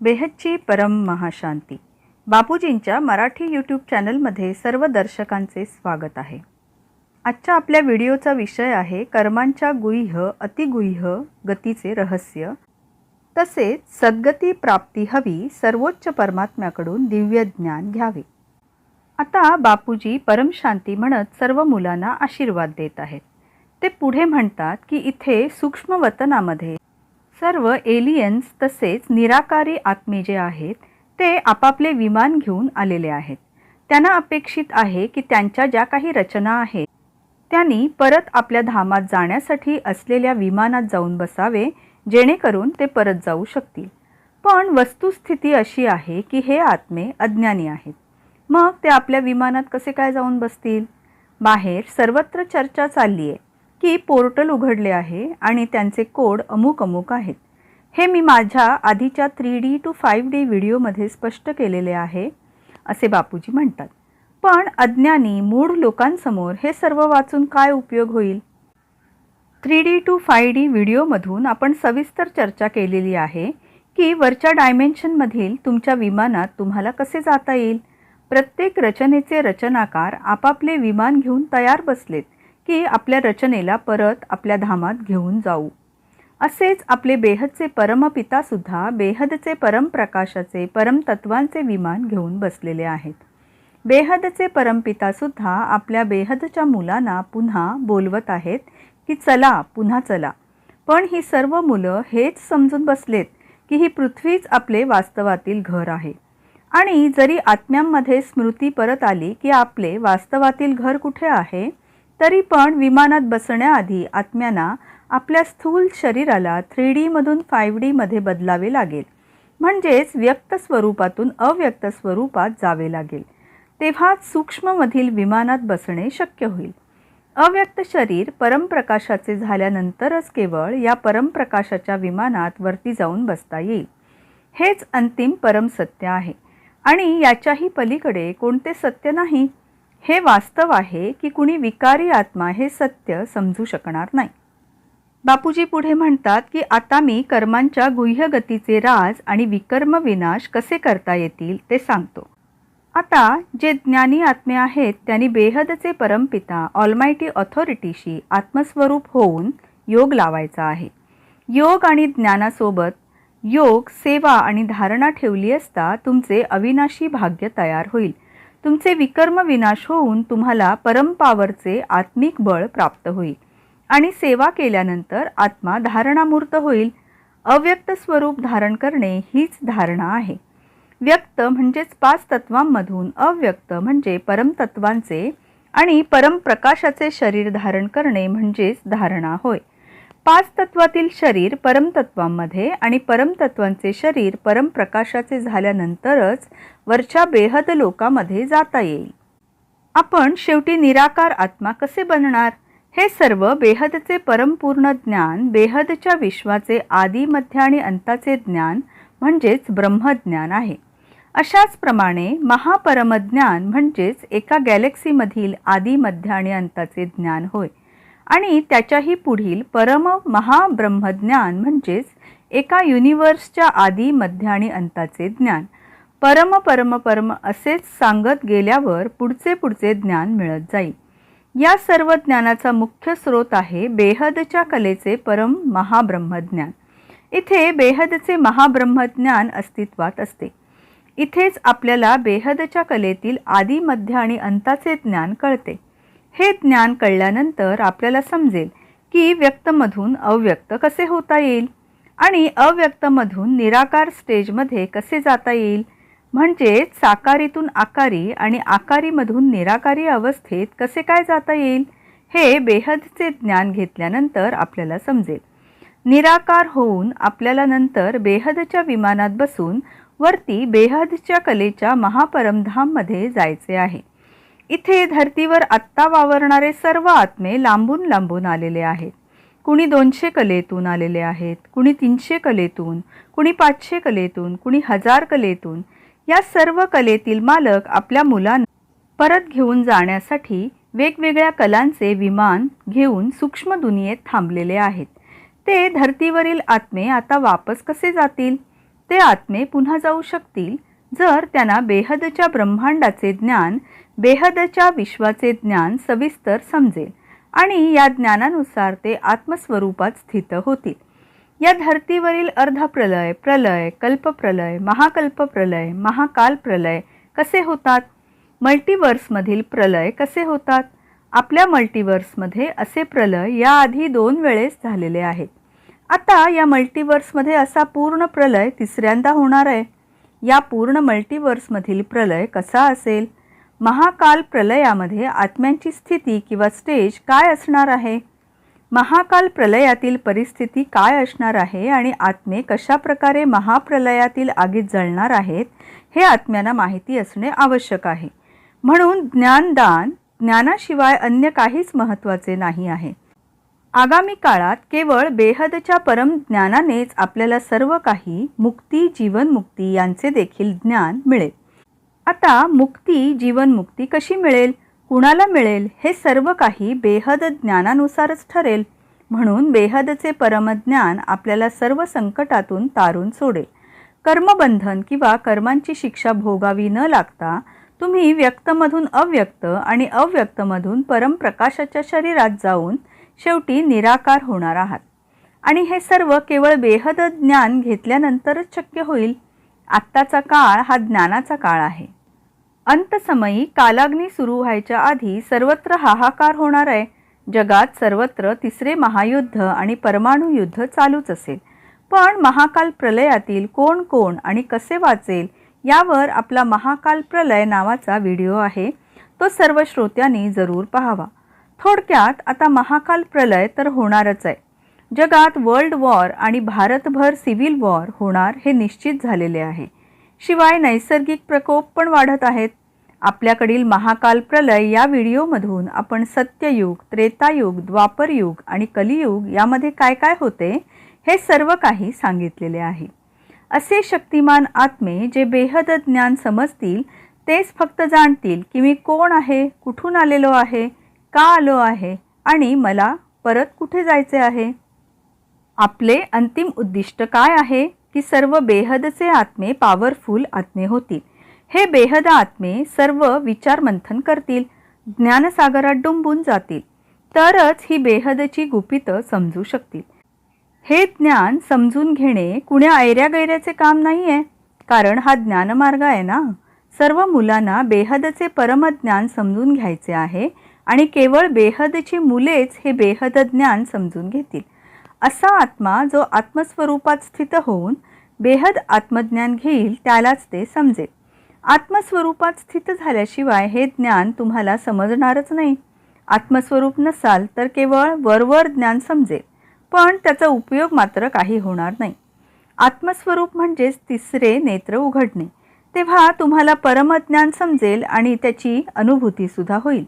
बेहच्ची परम महाशांती. बापूजींच्या मराठी यूट्यूब चॅनलमध्ये सर्व दर्शकांचे स्वागत आहे. आजच्या आपल्या व्हिडिओचा विषय आहे कर्मांच्या गुह्य अतिगुह्य गतीचे रहस्य. तसेच सद्गती प्राप्ती हवी सर्वोच्च परमात्म्याकडून दिव्य ज्ञान घ्यावे. आता बापूजी परमशांती म्हणत सर्व मुलांना आशीर्वाद देत आहेत. ते पुढे म्हणतात की इथे सूक्ष्म वतनामध्ये सर्व एलियन्स तसेच निराकारी आत्मे जे आहेत ते आपापले विमान घेऊन आलेले आहेत. त्यांना अपेक्षित आहे की त्यांच्या ज्या काही रचना आहेत त्यांनी परत आपल्या धामात जाण्यासाठी असलेल्या विमानात जाऊन बसावे जेणेकरून ते परत जाऊ शकतील. पण वस्तुस्थिती अशी आहे की हे आत्मे अज्ञानी आहेत. मग ते आपल्या विमानात कसे काय जाऊन बसतील? बाहेर सर्वत्र चर्चा चालली आहे की पोर्टल उघडले आहे आणि त्यांचे कोड अमुक अमुक आहेत. हे मी माझ्या आधीच्या three D two five D व्हिडिओमध्ये स्पष्ट केलेले आहे असे बापूजी म्हणतात. पण अज्ञानी मूढ लोकांसमोर हे सर्व वाचून काय उपयोग होईल? Three D two five D व्हिडिओमधून आपण सविस्तर चर्चा केलेली आहे की वरच्या डायमेन्शनमधील तुमच्या विमानात तुम्हाला कसे जाता येईल? प्रत्येक रचनेचे रचनाकार आपापले विमान घेऊन तयार बसलेत. की आपल्या रचनेला परत आपल्या धामात घेऊन जाऊ. असेच आपले बेहदचे परमपितासुद्धा बेहदचे परमप्रकाशाचे परमतत्वांचे विमान घेऊन बसलेले आहेत. बेहदचे परमपितासुद्धा आपल्या बेहदच्या मुलांना पुन्हा बोलवत आहेत की चला पुन्हा चला. पण ही सर्व मुलं हेच समजून बसलेत की ही पृथ्वीच आपले वास्तवातील घर आहे. आणि जरी आत्म्यांमध्ये स्मृती परत आली की आपले वास्तवातील घर कुठे आहे? तरी पण विमानात बसण्याआधी आत्म्यांना आपल्या स्थूल शरीराला थ्री डीमधून फाईव्ह डीमध्ये बदलावे लागेल. म्हणजेच व्यक्त स्वरूपातून अव्यक्त स्वरूपात जावे लागेल. तेव्हाच सूक्ष्ममधील विमानात बसणे शक्य होईल. अव्यक्त शरीर परमप्रकाशाचे झाल्यानंतरच केवळ या परमप्रकाशाच्या विमानात वरती जाऊन बसता येईल. हेच अंतिम परमसत्य आहे. आणि याच्याही पलीकडे कोणते सत्य नाही? हे वास्तव आहे की कुणी विकारी आत्मा हे सत्य समजू शकणार नाही. बापूजी पुढे म्हणतात की आता मी कर्मांच्या गुह्यगतीचे राज आणि विकर्म विनाश कसे करता येतील ते सांगतो. आता जे ज्ञानी आत्मे आहेत त्यांनी बेहदचे परमपिता ऑलमायटी ऑथॉरिटीशी आत्मस्वरूप होऊन योग लावायचा आहे. योग आणि ज्ञानासोबत योग सेवा आणि धारणा ठेवली असता तुमचे अविनाशी भाग्य तयार होईल. तुमचे विकर्म विनाश होऊन तुम्हाला परमपावरचे आत्मिक बळ प्राप्त होईल. आणि सेवा केल्यानंतर आत्मा धारणामूर्त होईल. अव्यक्त स्वरूप धारण करणे हीच धारणा आहे. व्यक्त म्हणजेच पाच तत्वांमधून अव्यक्त म्हणजे परमतत्वांचे आणि परमप्रकाशाचे शरीर धारण करणे म्हणजेच धारणा होय. पाच तत्वातील शरीर परमतत्वांमध्ये आणि परमतत्वांचे शरीर परमप्रकाशाचे झाल्यानंतरच वरच्या बेहद लोकामध्ये जाता येईल. आपण शेवटी निराकार आत्मा कसे बनणार? हे सर्व बेहदचे परमपूर्ण ज्ञान बेहदच्या विश्वाचे आदी मध्य आणि अंताचे ज्ञान म्हणजेच ब्रह्मज्ञान आहे. अशाच प्रमाणे महापरमज्ञान म्हणजेच एका गॅलेक्सीमधील आदी मध्य आणि अंताचे ज्ञान होय. आणि त्याच्याही पुढील परम महाब्रह्मज्ञान म्हणजेच एका युनिवर्सच्या आदी मध्य आणि अंताचे ज्ञान. परम परम परम असेच सांगत गेल्यावर पुढचे पुढचे ज्ञान मिळत जाईल या सर्व ज्ञानाचा मुख्य स्रोत आहे बेहदच्या कलेचे परम महाब्रह्मज्ञान. इथे बेहदचे महाब्रह्मज्ञान अस्तित्वात असते. इथेच आपल्याला बेहदच्या कलेतील आदी मध्य आणि अंताचे ज्ञान कळते. हे ज्ञान कळल्यानंतर आपल्याला समजेल की व्यक्तमधून अव्यक्त कसे होता येईल आणि अव्यक्तमधून निराकार स्टेजमध्ये कसे जाता येईल? म्हणजेच साकारीतून आकारी आणि आकारीमधून निराकारी अवस्थेत कसे काय जाता येईल? हे बेहदचे ज्ञान घेतल्यानंतर आपल्याला समजेल. निराकार होऊन आपल्याला नंतर बेहदच्या विमानात बसून वरती बेहदच्या कलेच्या महापरमधाममध्ये जायचे आहे. इथे धर्तीवर आत्ता वावरणारे सर्व आत्मे लांबून लांबून आलेले आहेत. कुणी दोनशे कलेतून आलेले आहेत कुणी तीनशे कलेतून कुणी पाचशे कलेतून कुणी हजार कलेतून. या सर्व कलेतील मालक आपल्या मुलांना परत घेऊन जाण्यासाठी वेगवेगळ्या कलांचे विमान घेऊन सूक्ष्म दुनियेत थांबलेले आहेत. ते धर्तीवरील आत्मे आता वापस कसे जातील? ते आत्मे पुन्हा जाऊ शकतील? जर त्यांना बेहदच्या ब्रह्मांडाचे ज्ञान बेहदच्या विश्वाचे ज्ञान सविस्तर समजेल आणि या ज्ञानानुसार ते आत्मस्वरूपात स्थित होतील. या धर्तीवरील अर्धप्रलय प्रलय कल्पप्रलय महाकल्पप्रलय महाकाल प्रलय कसे होतात? मल्टिवर्समधील प्रलय कसे होतात? आपल्या मल्टिवर्समध्ये असे प्रलय याआधी दोन वेळेस झालेले आहेत. आता या मल्टिवर्समध्ये असा पूर्ण प्रलय तिसऱ्यांदा होणार आहे. या पूर्ण मल्टिवर्समधील प्रलय कसा असेल? महाकाल प्रलयामध्ये आत्म्यांची स्थिती किंवा स्टेज काय असणार आहे? महाकाल प्रलयातील परिस्थिती काय असणार आहे आणि आत्मे कशा प्रकारे महाप्रलयातील आगीत जळणार आहेत हे आत्म्यांना माहिती असणे आवश्यक आहे. म्हणून ज्ञानदान ज्ञानाशिवाय अन्य काहीच महत्त्वाचे नाही आहे. आगामी काळात केवळ बेहदच्या परम ज्ञानानेच आपल्याला सर्व काही मुक्ती जीवनमुक्ती यांचे देखील ज्ञान मिळेल. आता मुक्ती जीवनमुक्ती कशी मिळेल? कुणाला मिळेल? हे सर्व काही बेहद ज्ञानानुसारच ठरेल. म्हणून बेहदचे परमज्ञान आपल्याला सर्व संकटातून तारून सोडेल. कर्मबंधन किंवा कर्मांची शिक्षा भोगावी न लागता तुम्ही व्यक्तमधून अव्यक्त आणि अव्यक्तमधून परमप्रकाशाच्या शरीरात जाऊन शेवटी निराकार होणार आहात. आणि हे सर्व केवळ बेहद ज्ञान घेतल्यानंतरच शक्य होईल. आत्ताचा काळ हा ज्ञानाचा काळ आहे. अंतसमयी कालाग्नी सुरू व्हायच्या आधी सर्वत्र हाहाकार होणार आहे. जगात सर्वत्र तिसरे महायुद्ध आणि परमाणू युद्ध चालूच असेल. पण महाकाल प्रलयातील कोण कोण आणि कसे वाचेल यावर आपला महाकाल प्रलय नावाचा व्हिडिओ आहे. तो सर्व श्रोत्यांनी जरूर पाहावा. थोडक्यात आता महाकाल प्रलय तर होणारच आहे. जगात वर्ल्ड वॉर आणि भारतभर सिव्हिल वॉर होणार हे निश्चित झालेले आहे. शिवाय नैसर्गिक प्रकोप पण वाढत आहेत. आपल्याकडील महाकाल प्रलय या व्हिडिओमधून आपण सत्ययुग त्रेतायुग द्वापरयुग आणि कलियुग यामध्ये काय काय होते हे सर्व काही सांगितलेले आहे. असे शक्तिमान आत्मे जे बेहद ज्ञान समजतील तेच फक्त जाणतील की मी कोण आहे कुठून आलेलो आहे का आलो आहे आणि मला परत कुठे जायचे आहे? आपले अंतिम उद्दिष्ट काय आहे? की सर्व बेहदचे आत्मे पॉवरफुल आत्मे होतील. हे बेहद आत्मे सर्व विचार मंथन करतील ज्ञानसागरात डुंबून जातील तरच ही बेहदची गुपितं समजू शकतील. हे ज्ञान समजून घेणे कुण्या ऐऱ्यागैऱ्याचे काम नाही आहे कारण हा ज्ञानमार्ग आहे ना? सर्व मुलांना बेहदचे परमज्ञान समजून घ्यायचे आहे आणि केवळ बेहदची मुलेच हे बेहद ज्ञान समजून घेतील. असा आत्मा जो आत्मस्वरूपात स्थित होऊन बेहद आत्मज्ञान घेईल त्यालाच ते समजेल. आत्मस्वरूपात स्थित झाल्याशिवाय हे ज्ञान तुम्हाला समजणारच नाही. आत्मस्वरूप नसाल तर केवळ वरवर ज्ञान समजेल पण त्याचा उपयोग मात्र काही होणार नाही. आत्मस्वरूप म्हणजेच तिसरे नेत्र उघडणे. तेव्हा तुम्हाला परमज्ञान समजेल आणि त्याची अनुभूतीसुद्धा होईल.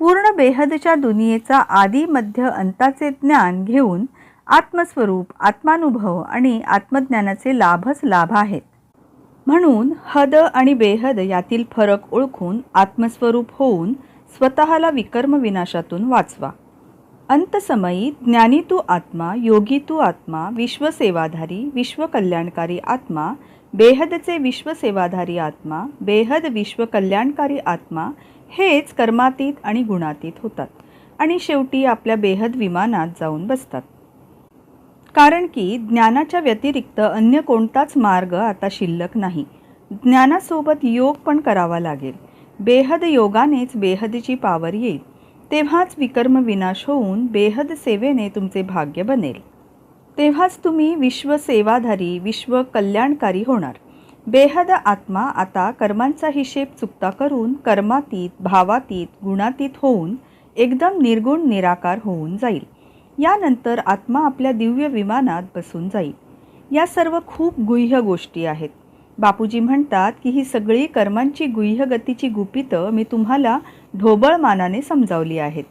पूर्ण बेहदच्या दुनियेचा आदी मध्य अंताचे ज्ञान घेऊन आत्मस्वरूप आत्मानुभव आणि आत्मज्ञानाचे लाभच लाभ आहेत. म्हणून हद आणि बेहद यातील फरक ओळखून आत्मस्वरूप होऊन स्वतःला विकर्म विनाशातून वाचवा. अंतसमयी ज्ञानी तू आत्मा योगी तू आत्मा विश्वसेवाधारी विश्वकल्याणकारी आत्मा बेहदचे विश्वसेवाधारी आत्मा बेहद विश्वकल्याणकारी आत्मा हेच कर्मातीत आणि गुणातीत होतात आणि शेवटी आपल्या बेहद विमानात जाऊन बसतात. कारण की ज्ञानाच्या व्यतिरिक्त अन्य कोणताच मार्ग आता शिल्लक नाही. ज्ञानासोबत योग पण करावा लागेल. बेहद योगानेच बेहदची पावर येईल. तेव्हाच विकर्म विनाश होऊन बेहद सेवेने तुमचे भाग्य बनेल. तेव्हाच तुम्ही विश्वसेवाधारी विश्व कल्याणकारी होणार. बेहद आत्मा आता कर्मांचा हिशेब चुकता करून कर्मातीत भावातीत गुणातीत होऊन एकदम निर्गुण निराकार होऊन जाईल. यानंतर आत्मा आपल्या दिव्य विमानात बसून जाईल. या सर्व खूप गुह्य गोष्टी आहेत. बापूजी म्हणतात की ही सगळी कर्मांची गुह्य गतीची गुपितं मी तुम्हाला ढोबळमानाने समजावली आहेत.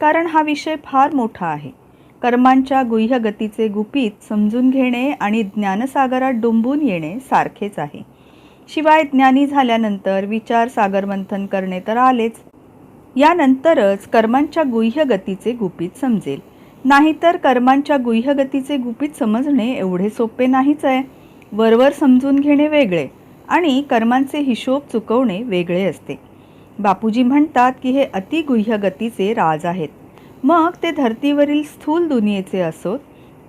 कारण हा विषय फार मोठा आहे. कर्मांच्या गुह्य गतीचे गुपित समजून घेणे आणि ज्ञानसागरात डुंबून येणे सारखेच आहे. शिवाय ज्ञानी झाल्यानंतर विचार सागरमंथन करणे तर आलेच. यानंतरच कर्मांच्या गुह्य गतीचे गुपित समजेल. नाहीतर कर्मांच्या गुह्यगतीचे गुपित समजणे एवढे सोपे नाहीच आहे. वरवर समजून घेणे वेगळे आणि कर्मांचे हिशोब चुकवणे वेगळे असते. बापूजी म्हणतात की हे अतिगुह्य गतीचे राज आहेत. मग ते धर्तीवरील स्थूल दुनियेचे असोत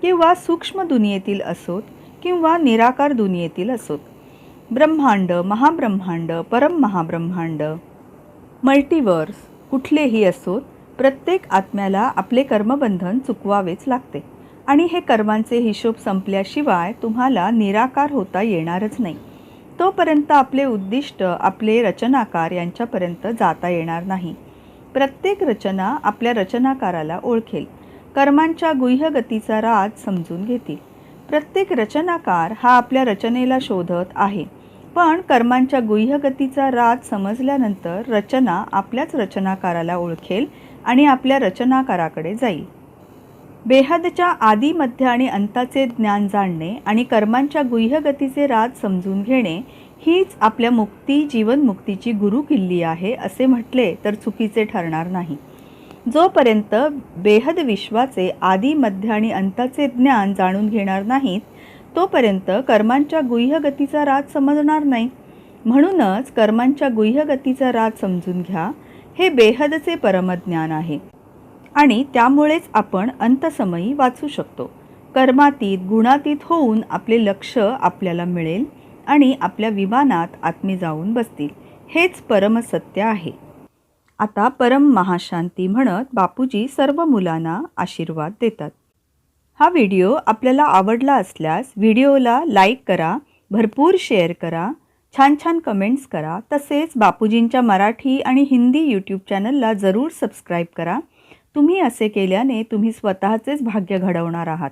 किंवा सूक्ष्म दुनियेतील असोत किंवा निराकार दुनियेतील असोत. ब्रह्मांड महाब्रह्मांड परम महाब्रह्मांड. मल्टिवर्स कुठलेही असोत प्रत्येक आत्म्याला आपले कर्मबंधन चुकवावेच लागते. आणि हे कर्मांचे हिशोब संपल्याशिवाय तुम्हाला निराकार होता येणारच नाही. तोपर्यंत आपले उद्दिष्ट आपले रचनाकार यांच्यापर्यंत जाता येणार नाही. प्रत्येक रचना आपल्या रचनाकाराला ओळखेल. कर्मांच्या गुह्यगतीचा राग राज समजून घेतील. प्रत्येक रचनाकार हा आपल्या रचनेला शोधत आहे. पण कर्मांच्या गुह्यगतीचा राग राज समजल्यानंतर रचना आपल्याच रचनाकाराला ओळखेल आणि आपल्या रचनाकाराकडे जाईल बेहदच्या आदी मध्य आणि अंताचे ज्ञान जाणणे आणि कर्मांच्या गुह्यगतीचे राज समजून घेणे हीच आपल्या मुक्ती जीवनमुक्तीची गुरुकिल्ली आहे असे म्हटले तर चुकीचे ठरणार नाही. जोपर्यंत बेहद विश्वाचे आदी मध्य आणि अंताचे ज्ञान जाणून घेणार नाहीत तोपर्यंत कर्मांच्या गुह्यगतीचा राज समजणार नाही. म्हणूनच कर्मांच्या गुह्यगतीचा राज समजून घ्या हे बेहदचे परमज्ञान आहे. आणि त्यामुळेच आपण अंतसमयी वाचू शकतो. कर्मातीत गुणातीत होऊन आपले लक्ष आपल्याला मिळेल आणि आपल्या विमानात आत्मे जाऊन बसतील. हेच परमसत्य आहे. आता परम महाशांती म्हणत बापूजी सर्व मुलांना आशीर्वाद देतात. हा व्हिडिओ आपल्याला आवडला असल्यास व्हिडिओला लाईक करा भरपूर शेअर करा छान छान कमेंट्स करा. तसेच बापूजींच्या मराठी आणि हिंदी यूट्यूब चॅनलला जरूर सबस्क्राईब करा. तुम्ही असे केल्याने तुम्ही स्वतःचेच भाग्य घडवणार आहात.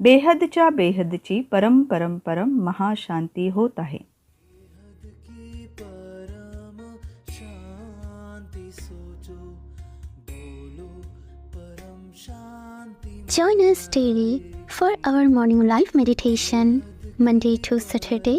बेहदच्या बेहदची परम परम परम महाशांती होत आहे. Join us daily for our morning live meditation, Monday to Saturday,